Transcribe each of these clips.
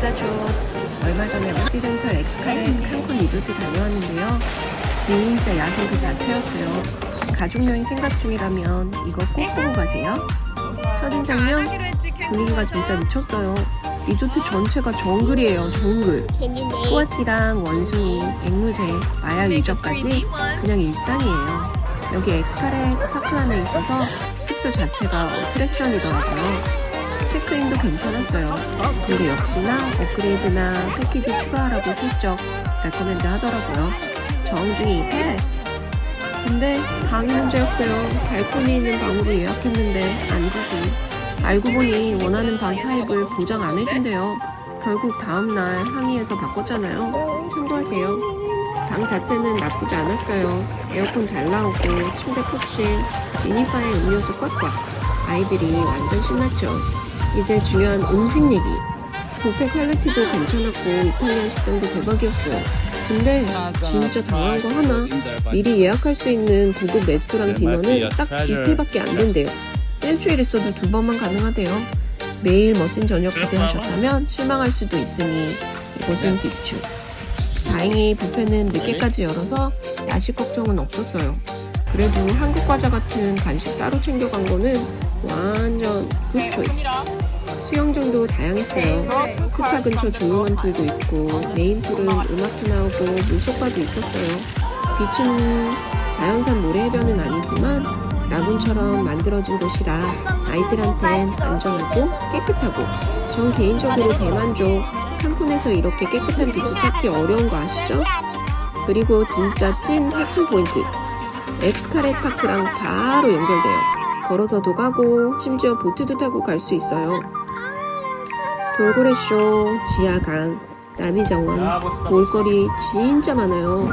가족 얼마 전에 옥시덴탈 엑스카렌 칸쿤 리조트 다녀왔는데요. 진짜 야생 그 자체였어요. 가족 여행 생각 중이라면 이거 꼭 보고 가세요. 첫인상요? 분위기가 진짜 미쳤어요. 리조트 전체가 정글이에요, 정글. 소아티랑 원숭이, 앵무새, 마야 유적까지 그냥 일상이에요. 여기 엑스카레 파크 안에 있어서 숙소 자체가 어트랙션이더라고요. 체크인도 괜찮았어요. 근데 역시나 업그레이드나 패키지 추가하라고 슬쩍 레코멘드 하더라고요. 정중히 패스! 근데 방이 문제였어요. 발코니 있는 방으로 예약했는데 안 주고. 알고 보니 원하는 방 타입을 보장 안 해준대요. 결국 다음날 항의해서 바꿨잖아요. 참고하세요. 방 자체는 나쁘지 않았어요. 에어컨 잘 나오고 침대 푹신, 미니바에 음료수 꽉꽉. 아이들이 완전 신났죠. 이제 중요한 음식 얘기. 뷔페 퀄리티도 괜찮았고 이탈리안 식당도 대박이었어요. 근데 진짜 당한 거 하나. 미리 예약할 수 있는 고급 레스토랑 디너는 딱 이틀밖에 안 된대요. 일주일 있어도 두 번만 가능하대요. 매일 멋진 저녁 기대하셨다면 실망할 수도 있으니 이곳은 비추. 다행히 뷔페는 늦게까지 열어서 야식 걱정은 없었어요. 그래도 한국 과자 같은 간식 따로 챙겨간 거는 완 전굿 초이스. 수영장도 다양했어요. 스파 근처 조용한 풀도 있고 메인 풀은 음악도 나오고 물속바도 있었어요. 비치는 자연산 모래해변은 아니지만 라군처럼 만들어진 곳이라 아이들한텐 안전하고 깨끗하고 전 개인적으로 대만족 칸쿤에서 이렇게 깨끗한 비치 찾기 어려운 거 아시죠? 그리고 진짜 찐 핵심 포인트 엑스카레 파크랑 바로 연결돼요. 걸어서도 가고 심지어 보트도 타고 갈 수 있어요. 돌고래쇼, 지하강, 나미정원, 볼거리 진짜 많아요.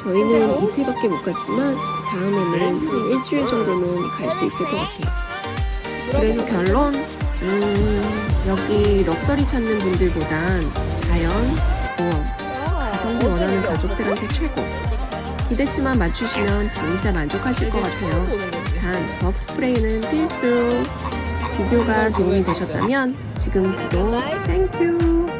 저희는 이틀밖에 못 갔지만 다음에는 한 일주일 정도는 갈 수 있을 것 같아요. 그래서 결론, 음, 여기 럭셔리 찾는 분들보단 자연, 보험, 가성비 원하는 가족들한테 최고. 기대치만 맞추시면 진짜 만족하실 것 같아요. 단, 벅 스프레이는 필수. 비디오가 도움이 되셨다면 지금 구독, 땡큐.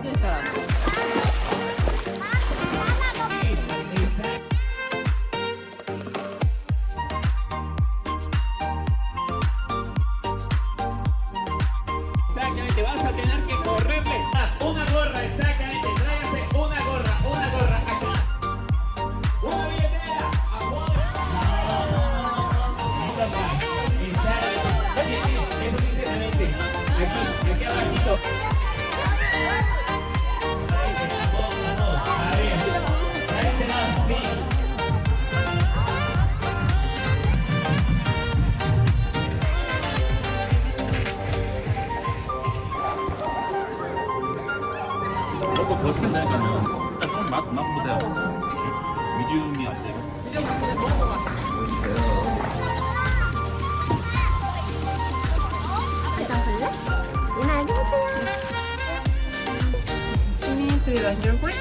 더 시킨다니까요. 일단 조금 맛, 맛 보세요. 미디움이 안 돼요. 이나 안녕하세요. 스미 프리런저 꿀